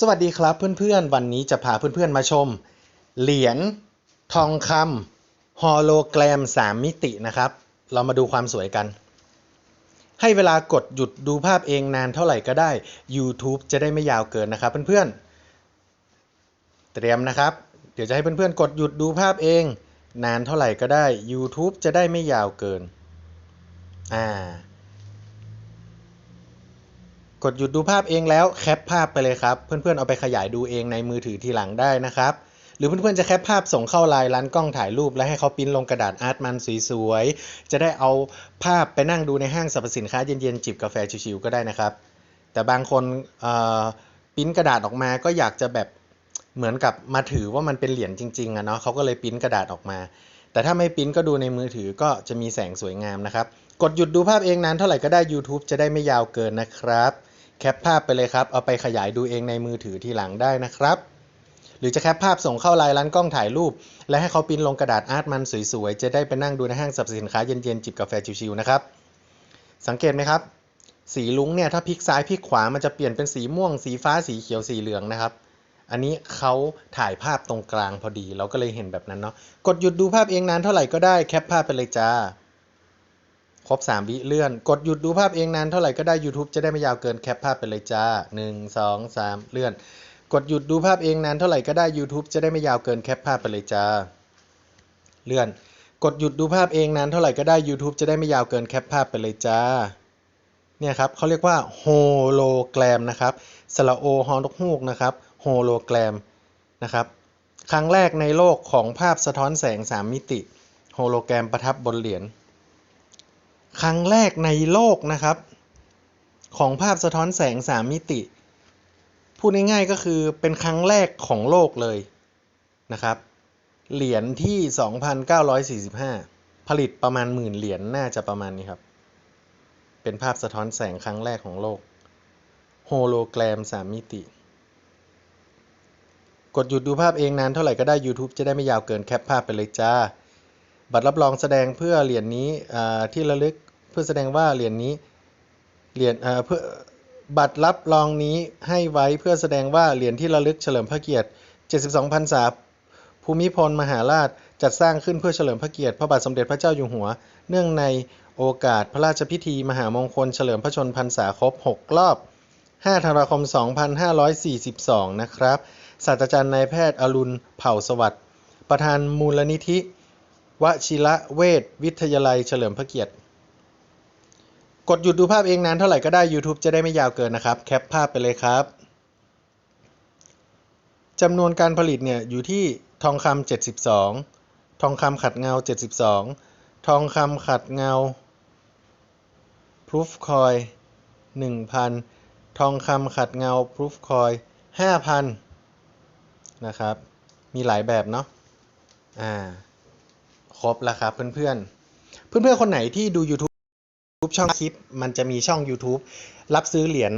สวัสดีครับเพื่อนๆ วันนี้จะพาเพื่อนๆมาชม เหรียญทองคำฮอลโลแกรม 3 มิตินะครับ เรามาดูความสวยกัน ให้เวลากดหยุดดูภาพเองนานเท่าไหร่ก็ได้ YouTube จะได้ไม่ยาวเกินนะครับเพื่อนๆ เตรียมนะครับ เดี๋ยวจะให้เพื่อนๆ กดหยุดดูภาพเอง นานเท่าไหร่ก็ได้ YouTube จะได้ไม่ยาวเกิน อ่า ดหยุดดูภาพเองแล้วแคปภาพไปเลยครับ เพื่อนๆเอาไปขยายดูเองในมือถือทีหลังได้นะครับ หรือเพื่อนๆจะแคปภาพส่งเข้าไลน์ร้านกล้องถ่ายรูป แล้วให้เขาปริ้นลงกระดาษอาร์ตมันสวยๆจะได้เอาภาพไปนั่งดูในห้างสรรพสินค้าเย็นๆจิบกาแฟชิวๆก็ได้นะครับ แต่บางคนเอ่อปริ้นกระดาษออกมาก็อยากจะแบบเหมือนกับมาถือว่ามันเป็นเหรียญจริงๆอะเนาะเขาก็เลยปริ้นกระดาษออกมา แต่ถ้าไม่ปริ้นก็ดูในมือถือก็จะมีแสงสวยงามนะครับ กดหยุดดูภาพเองนานเท่าไหร่ก็ได้ YouTube จะได้ไม่ยาวเกินนะครับ แคปภาพไปเลยครับ เอาไปขยายดูเองในมือถือทีหลังได้นะครับ หรือจะแคปภาพส่งเข้าไลน์ร้านกล้องถ่ายรูป และให้เขาปิ้นลงกระดาษอาร์ตมันสวยๆ จะได้ไปนั่งดูในห้างสรรพสินค้าเย็นๆ จิบกาแฟชิวๆนะครับ สังเกตไหมครับ สีลุ้งเนี่ยถ้าพลิกซ้ายพลิกขวามันจะเปลี่ยนเป็นสีม่วง สีฟ้าสีเขียวสีเหลืองนะครับ อันนี้เขาถ่ายภาพตรงกลางพอดี เราก็เลยเห็นแบบนั้นเนาะ กดหยุดดูภาพเองนานเท่าไหร่ก็ได้แคปภาพไปเลยจ้า ครบ 3 วิเลื่อน กดหยุดดูภาพเองนานเท่าไหร่ก็ได้ YouTube จะได้ไม่ยาวเกินแคปภาพไปเลยจ้า 1 2 3 เลื่อน กดหยุดดูภาพเองนานเท่าไหร่ก็ได้ YouTube จะได้ไม่ยาวเกินแคปภาพไปเลยจ้า เลื่อน กดหยุดดูภาพเองนานเท่าไหร่ก็ได้ YouTube จะได้ไม่ยาวเกินแคปภาพไปเลยจ้า เนี่ยครับเขาเรียกว่าโฮโลแกรมนะครับสระโอฮอนกฮูกนะครับโฮโลแกรมนะครับครั้งแรกในโลกของภาพสะท้อนแสง 3 มิติ โฮโลแกรมประทับบนเหรียญ ครั้งแรกในโลกนะครับ ของภาพสะท้อนแสง3มิติ พูดง่ายๆก็คือเป็นครั้งแรกของโลกเลยนะครับ เหรียญที่ 2,945 ผลิตประมาณหมื่นเหรียญน่าจะประมาณนี้ครับ เป็นภาพสะท้อนแสงครั้งแรกของโลกโฮโลแกรม3มิติ กดหยุดดูภาพเองนานเท่าไหร่ก็ได้ YouTube จะได้ไม่ยาวเกินแคปภาพไปเลยจ้า บัตรรับรองแสดงเพื่อเหรียญนี้ที่ระลึก พื่อแสดงว่าเหรียญนี้เหรียญเพื่อบัตรรับรองนี้ให้ไว้เพื่อแสดงว่าเหรียญที่ระลึกเฉลิมพระเกียรติ 72 พรรษาภูมิพลมหาราชจัดสร้างขึ้นเพื่อเฉลิมพระเกียรติพระบาทสมเด็จพระเจ้าอยู่หัว เนื่องในโอกาสพระราชพิธีมหามงคลเฉลิมพระชนพรรษาครบ 6 รอบ 5 ธันวาคม 2542 นะครับ ศาสตราจารย์นายแพทย์อรุณเผ่าสวัสดิ์ ประธานมูลนิธิ วชิระเวชวิทยาลัยเฉลิมพระเกียรติ กดหยุดดูภาพเองนานเท่าไหร่ก็ได้ YouTube จะได้ไม่ยาวเกินนะครับ แคปภาพไปเลยครับจำนวนการผลิตเนี่ยอยู่ที่ทองคำ72 ทองคำขัดเงา 72 ทองคำขัดเงา proof coin 1,000 ทองคำขัดเงา proof coin 5,000 นะครับ มีหลายแบบเนาะ อ่า ครบแล้วครับเพื่อนๆ เพื่อนๆ คนไหนที่ดู YouTube ช่องคลิป มันจะมีช่อง YouTube รับซื้อเหรียญ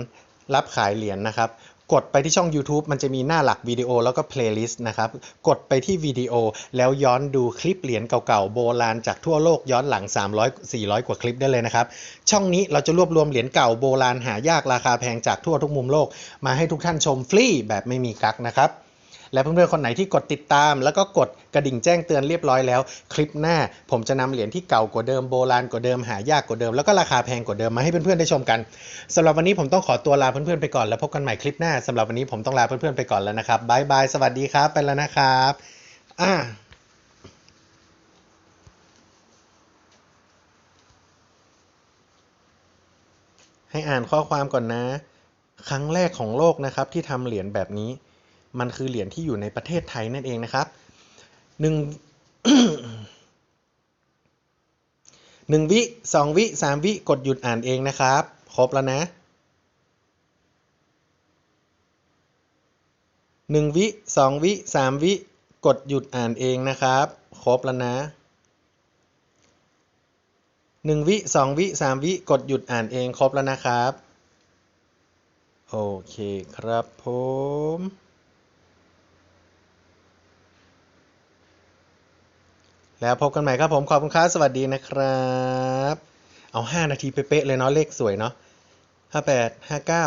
รับขายเหรียญนะครับ กดไปที่ช่อง YouTube มันจะมีหน้าหลักวิดีโอแล้วก็ playlist นะครับ กดไปที่วิดีโอแล้วย้อนดูคลิปเหรียญเก่าๆ โบราณจากทั่วโลกย้อนหลัง 300 400 กว่าคลิปได้เลยนะครับ ช่องนี้เราจะรวบรวมเหรียญเก่าโบราณหายากราคาแพงจากทั่วทุกมุมโลก มาให้ทุกท่านชมฟรีแบบไม่มีกักนะครับ และเพื่อนๆคนไหนที่กดติดตาม แล้วก็กดกระดิ่งแจ้งเตือนเรียบร้อยแล้ว คลิปหน้าผมจะนำเหรียญที่เก่ากว่าเดิมโบราณกว่าเดิมหายากกว่าเดิมแล้วก็ราคาแพงกว่าเดิมมาให้เพื่อนๆได้ชมกันสำหรับวันนี้ผมต้องขอตัวลาเพื่อนๆไปก่อนแล้วพบกันใหม่คลิปหน้าสำหรับวันนี้ผมต้องลาเพื่อนๆไปก่อนแล้วนะครับบายบายสวัสดีครับไปแล้วนะครับอ่าให้อ่านข้อความก่อนนะ ครั้งแรกของโลกนะครับที่ทำเหรียญแบบนี้ มันคือเหรียญที่อยู่ในประเทศไทยนั่นเองนะครับหนึ่งหนึ่งวิสองวิสามวิกดหยุดอ่านเองนะครับ ครบแล้วนะหนึ่งวิสองวิสามวิกดหยุดอ่านเองนะครับ ครบแล้วนะหนึ่งวิสองวิสามวิกดหยุดอ่านเองครบแล้วนะครับ โอเคครับผม แล้วพบกันใหม่ครับผมขอบคุณครับสวัสดีนะครับ เอา 5 นาทีเป๊ะเลยเนาะเลขสวยเนาะ58 59